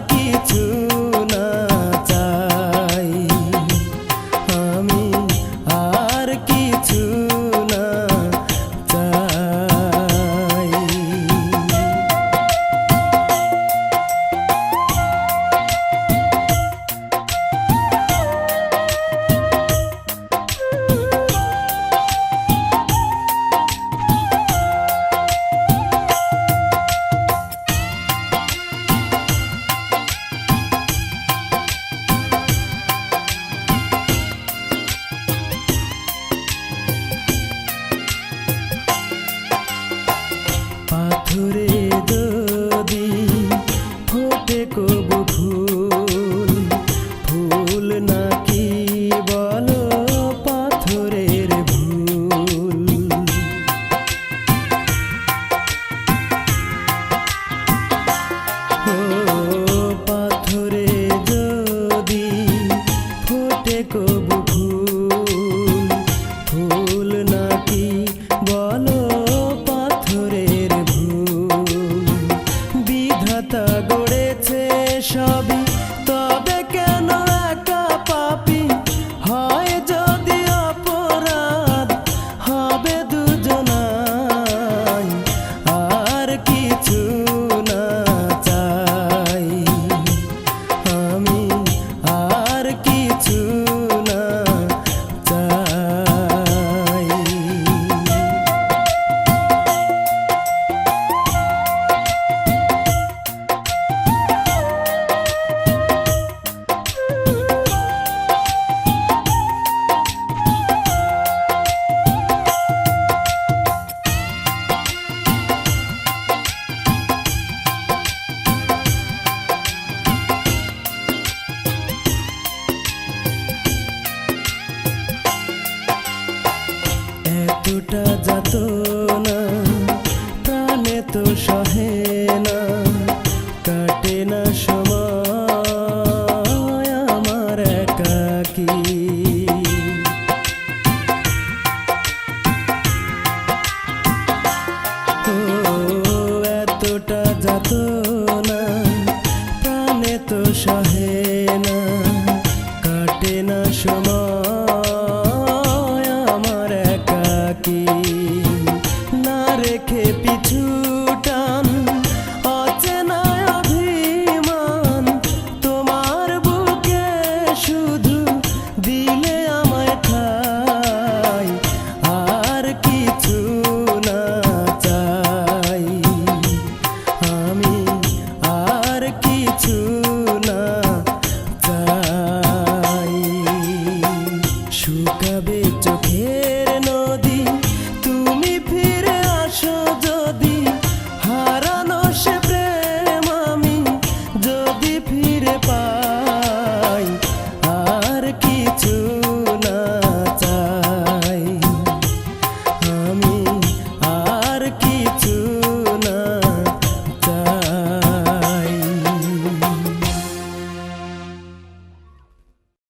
কিছু এতটা যত না, প্রাণে তো সহে না, কাটে না সময় আমার একাকী। এতটা যত না, প্রাণে তো সহে না রেখে পিছু